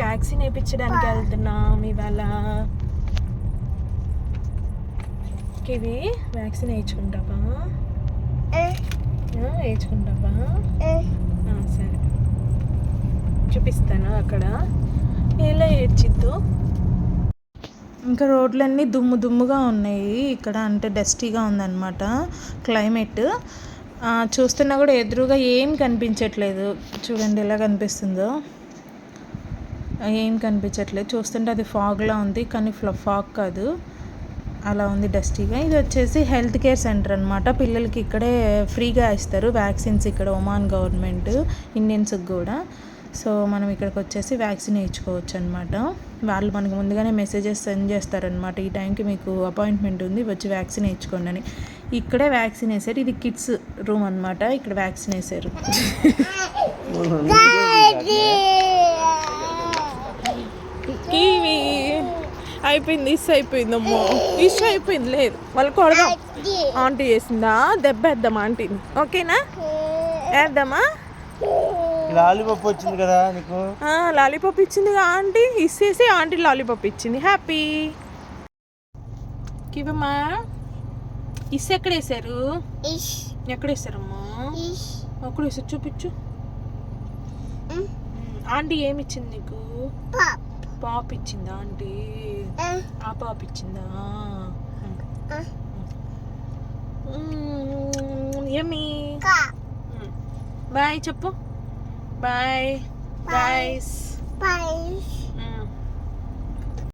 Vaccine వేయించడానికి వెళ్తున్నాం ఇవాళ. కివి వ్యాక్సిన్ వేయించుకుంటావా? వేయించుకుంటావా? సరే. చూపిస్తాను అక్కడ. ఎలా ఏడ్చిద్దు. ఇంకా రోడ్లన్నీ దుమ్ము దుమ్ముగా ఉన్నాయి. ఇక్కడ అంటే డస్టీగా ఉందన్నమాట క్లైమేట్. చూస్తున్నా కూడా ఎదురుగా ఏం కనిపించట్లేదు. చూడండి ఎలా కనిపిస్తుందో. ఏం కనిపించట్లేదు. చూస్తుంటే అది ఫాగ్లా ఉంది కానీ ఫాగ్ కాదు. అలా ఉంది డస్టీగా. ఇది వచ్చేసి హెల్త్ కేర్ సెంటర్ అనమాట పిల్లలకి ఇక్కడే ఫ్రీగా ఇస్తారు. వ్యాక్సిన్స్ ఇక్కడ ఒమాన్ గవర్నమెంట్ ఇండియన్స్కి కూడా. సో మనం ఇక్కడికి వచ్చేసి వ్యాక్సిన్ వేయించుకోవచ్చు అనమాట వాళ్ళు మనకు ముందుగానే మెసేజెస్ సెండ్ చేస్తారనమాట ఈ టైంకి మీకు అపాయింట్మెంట్ ఉంది వచ్చి వ్యాక్సిన్ వేయించుకోండి అని. ఇక్కడే వ్యాక్సిన్ వేసారు. ఇది కిడ్స్ రూమ్ అనమాట ఇక్కడ వ్యాక్సిన్ వేసారు. అయిపోయింది ఇస్ అయిపోయింది అమ్మో. ఇస్ అయిపోయింది లేదు. వాళ్ళు కొడదాం ఆంటీ చేసిందా? దెబ్బ వేద్దాం ఆంటీని ఓకేనా? వేద్దామా? లాలీపాప్ వచ్చింది కదా నీకు? లాలీపాప్ ఇచ్చింది ఆంటీ? ఇచ్చేసి ఆంటీ లాలీపాప్ ఇచ్చింది. హ్యాపీ. కివమ్మా ఇస్ ఎక్కడ వేసారు ఎక్కడ వేసారమ్మా అక్కడ వేసారు చూపించు. ఆంటీ ఏమి ఇచ్చింది నీకు? పాప్ ఇచ్చిందా ఆంటీ? ఆ. పాప్ ఇచ్చిందా యమ్మీ బాయ్ చెప్పు. బాయ్. బాయ్స్.